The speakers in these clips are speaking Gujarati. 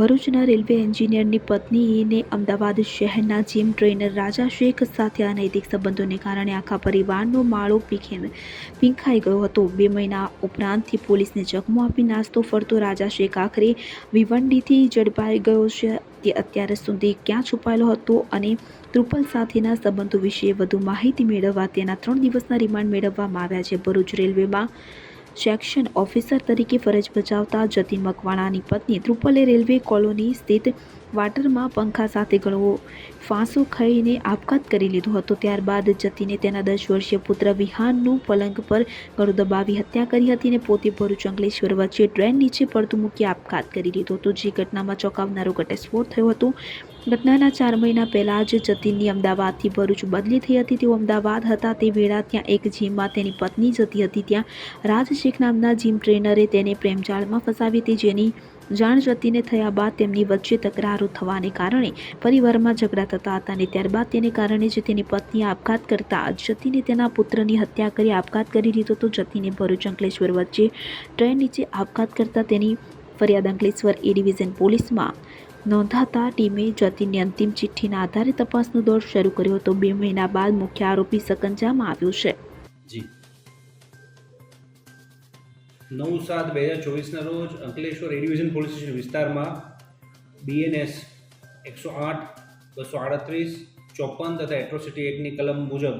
ભરૂચના રેલવે એન્જિનિયરની પત્નીને અમદાવાદ શહેરના જીમ ટ્રેનર રાજા શેખ સાથે અનૈતિક સંબંધોને કારણે આખા પરિવારનો માળો પીખે પીંખાઈ ગયો હતો. બે મહિના ઉપરાંતથી પોલીસને ચકમો આપી નાસ્તો ફરતો રાજા શેખ આખરે વિવંડીથી ઝડપાઈ ગયો છે. તે અત્યાર સુધી ક્યાં છુપાયેલો હતો અને ત્રુપલ સાથેના સંબંધો વિશે વધુ માહિતી મેળવવા તેના ત્રણ દિવસના રિમાન્ડ મેળવવામાં આવ્યા છે. ભરૂચ રેલવેમાં સેક્શન ઓફિસર તરીકે ફરજ બજાવતા જતીન મકવાણાની પત્ની ત્રુપલે રેલવે કોલોની સ્થિત વાટરમાં પંખા સાથે ગળવો ફાંસો ખાઈને આપઘાત કરી લીધો હતો. ત્યારબાદ જતીને તેના દસ વર્ષીય પુત્ર વિહાનનું પલંગ પર ગળું દબાવી હત્યા કરી હતી અને પોતે ભરૂચ અંકલેશ્વર વચ્ચે ટ્રેન નીચે પડતું મૂકી આપઘાત કરી લીધો હતો. જે ઘટનામાં ચોંકાવનારો ઘટસ્ફોટ થયો હતો. ઘટનાના ચાર મહિના પહેલાં જ જતીનની અમદાવાદથી ભરૂચ બદલી થઈ હતી. તેઓ અમદાવાદ હતા તે વેળા ત્યાં એક જીમમાં તેની પત્ની જતી હતી. ત્યાં રાજ શેખ નામના જીમ ટ્રેનરે તેને પ્રેમજાળમાં ફસાવી હતી, જેની જાણ જતીને થયા બાદ તેમની વચ્ચે તકરારો થવાને કારણે પરિવારમાં ઝઘડા થતા હતા અને ત્યારબાદ તેને કારણે જ તેની પત્નીએ આપઘાત કરતા જતીને તેના પુત્રની હત્યા કરી આપઘાત કરી દીધો તો જતીને ભરૂચ અંકલેશ્વર વચ્ચે ટ્રેન નીચે આપઘાત કરતા તેની ફરિયાદ અંકલેશ્વર એ ડિવિઝન પોલીસમાં નોંધાતા ટીમે જતીનની અંતિમ ચિઠ્ઠીના આધારે તપાસનો દોર શરૂ કર્યો હતો. બે મહિના બાદ મુખ્ય આરોપી સકંજામાં આવ્યો છે. જી. નવ સાત બે હજાર ચોવીસના રોજ Ankleshwar A division division police station વિસ્તારમાં બીએનએસ એકસો આઠ, બસો આડત્રીસ, ચોપન તથા એટ્રોસિટી એક્ટની કલમ મુજબ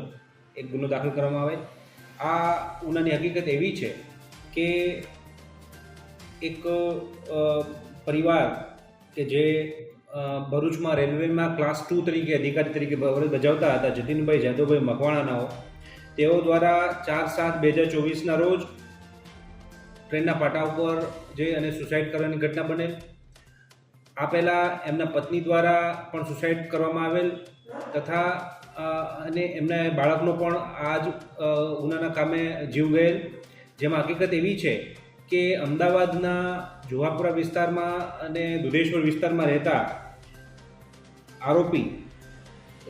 એક ગુનો દાખલ કરવામાં આવે. આ ગુનાની હકીકત એવી છે કે એક પરિવાર કે જે ભરૂચમાં રેલવેમાં ક્લાસ ટુ તરીકે, અધિકારી તરીકે બજાવતા હતા, જતીનભાઈ જાદવભાઈ મકવાણાનાઓ. તેઓ દ્વારા ચાર સાત બે હજાર ચોવીસના રોજ ટ્રેનના પાટા ઉપર જઈ અને સુસાઇડ કરવાની ઘટના બને આ પહેલાં એમના પત્ની દ્વારા પણ સુસાઇડ કરવામાં આવેલ તથા અને એમના બાળકનો પણ આ જ ગુનાના કામે જીવ ગયેલ. જેમાં હકીકત એવી છે કે અમદાવાદના જુવાપુરા વિસ્તારમાં અને દુધેશ્વર વિસ્તારમાં રહેતા આરોપી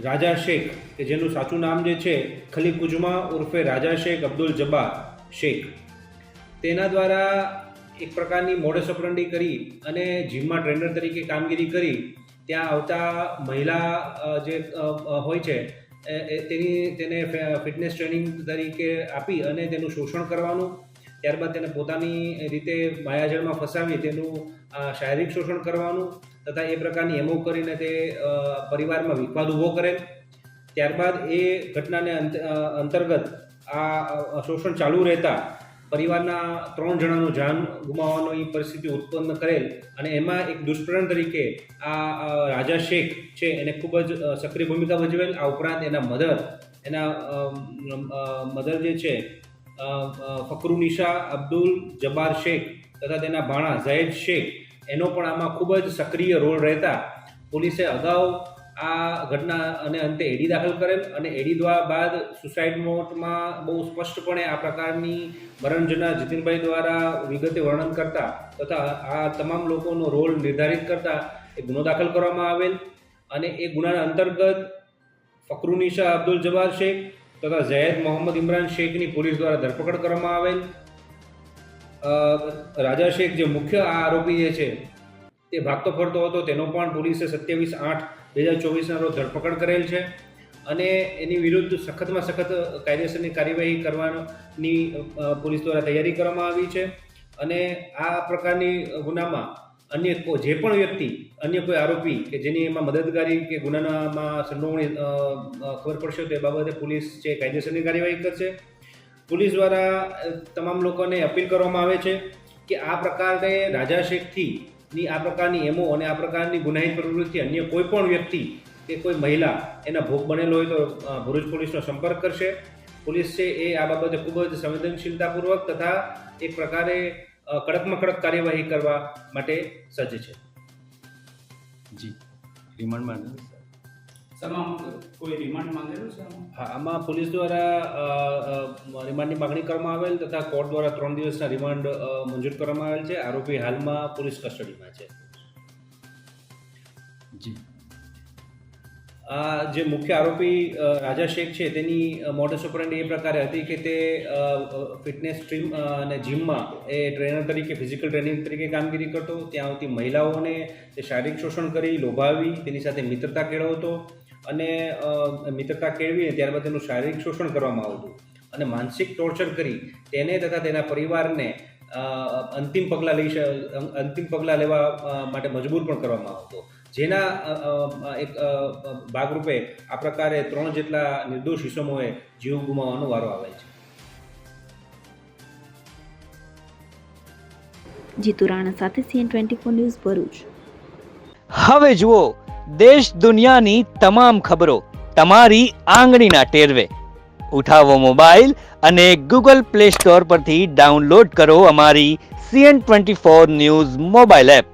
રાજા શેખ, કે જેનું સાચું નામ જે છે, ખલી કુજમા ઉર્ફે રાજા શેખ અબ્દુલ જબ્બા શેખ. તેના દ્વારા એક પ્રકારની મોડસ ઓપરંડી કરી અને જીમમાં ટ્રેનર તરીકે કામગીરી કરી. ત્યાં આવતા મહિલા જે હોય છે તેની, તેને ફિટનેસ ટ્રેનિંગ તરીકે આપી અને તેનું શોષણ કરવાનું ત્યારબાદ તેને પોતાની રીતે માયાજળમાં ફસાવી તેનું શારીરિક શોષણ કરવાનું તથા એ પ્રકારની એમો કરીને તે પરિવારમાં વિખવાદ ઊભો કરે. ત્યારબાદ એ ઘટનાને અંતર્ગત આ શોષણ ચાલુ રહેતા પરિવારના ત્રણ જણાનું જાન ગુમાવવાનો એ પરિસ્થિતિ ઉત્પન્ન કરેલ અને એમાં એક દુષ્પ્રણ તરીકે આ રાજા શેખ છે એને ખૂબ જ સક્રિય ભૂમિકા ભજવેલ. આ ઉપરાંત એના મધર એના મધર જે છે ફકરુનિશા અબ્દુલ જબાર શેખ તથા તેના ભાણા ઝૈદ શેખ, એનો પણ આમાં ખૂબ જ સક્રિય રોલ રહેતા પોલીસે અગાઉ આ ઘટના અને અંતે એડી દાખલ કરેલ અને એડી દ્વારા બાદ સુસાઇડ નોટમાં બહુ સ્પષ્ટપણે આ પ્રકારની મરણજના જીતિનભાઈ દ્વારા વિગતે વર્ણન કરતા તથા આ તમામ લોકોનો રોલ નિર્ધારિત કરતા એ ગુનો દાખલ કરવામાં આવેલ અને એ ગુનાના અંતર્ગત ફકરુનિશા અબ્દુલ જબ્બાર શેખ તથા ઝૈદ મોહમ્મદ ઇમરાન શેખની પોલીસ દ્વારા ધરપકડ કરવામાં આવેલ. રાજા શેખ જે મુખ્ય આ આરોપી જે છે તે ભાગતો ફરતો હતો, તેનો પણ પોલીસે સત્યાવીસ આઠ બે હજાર ચોવીસના રોજ ધરપકડ કરેલ છે અને એની વિરુદ્ધ સખતમાં સખત કાયદેસરની કાર્યવાહી કરવાની પોલીસ દ્વારા તૈયારી કરવામાં આવી છે અને આ પ્રકારની ગુનામાં અન્ય જે પણ વ્યક્તિ, અન્ય કોઈ આરોપી કે જેની એમાં મદદગારી કે ગુનાનામાં સંડોવણી ખબર પડશે તો એ બાબતે પોલીસ છે કાયદેસરની કાર્યવાહી કરશે. પોલીસ દ્વારા તમામ લોકોને અપીલ કરવામાં આવે છે કે આ પ્રકારે રાજા શેખથી ની આ પ્રકારની એમો અને આ પ્રકારની ગુનાહિત પ્રવૃત્તિ અન્ય કોઈ પણ વ્યક્તિ કે કોઈ મહિલા એના ભોગ બનેલો હોય તો ભરૂચ પોલીસનો સંપર્ક કરશે. પોલીસ છે એ આ બાબતે ખૂબ જ સંવેદનશીલતાપૂર્વક તથા એક પ્રકારે કડકમાં કડક કાર્યવાહી કરવા માટે સજ્જ છે. જી. રિમાન્ડ માંગે તમામ કોઈ રિમાન્ડ માંગેલું છે આમાં? હા આમાં પોલીસ દ્વારા રિમાન્ડની માગણી કરવામાં આવેલ તથા કોર્ટ દ્વારા ત્રણ દિવસના રિમાન્ડ મંજૂર કરવામાં આવેલ છે. આરોપી હાલમાં પોલીસ કસ્ટડીમાં છે. જી. આ જે મુખ્ય આરોપી રાજા શેખ છે, તેની મોડસ ઓપરેન્ડી એ પ્રકારે હતી કે તે ફિટનેસ સ્ટ્રીમ અને જીમમાં એ ટ્રેનર તરીકે ફિઝિકલ ટ્રેનિંગ તરીકે કામગીરી કરતો. ત્યાં આવતી મહિલાઓને તે શારીરિક શોષણ કરી, લોભાવી, તેની સાથે મિત્રતા કેળવતો અને મિત્રતા કેળવીને ત્યારબાદ તેનું શારીરિક શોષણ કરવામાં આવતું. અને માનસિક ટોર્ચર કરી તેને તથા તેના પરિવારને અંતિમ પગલાં લઈ અંતિમ પગલાં લેવા માટે મજબૂર પણ કરવામાં આવતો. જેના એક ભાગરૂપે આ પ્રકારે ત્રણ જેટલા નિર્દોષ ઇસમોએ જીવ ગુમાવવાનો વારો આવે છે. જીતુ રાણા સાથે CN twenty four news Bharuch. હવે જુઓ દેશ દુનિયાની તમામ ખબરો તમારી આંગળીના ટેરવે. ઉઠાવો મોબાઈલ અને ગૂગલ પ્લે સ્ટોર પરથી ડાઉનલોડ કરો અમારી CN twenty four news mobile app.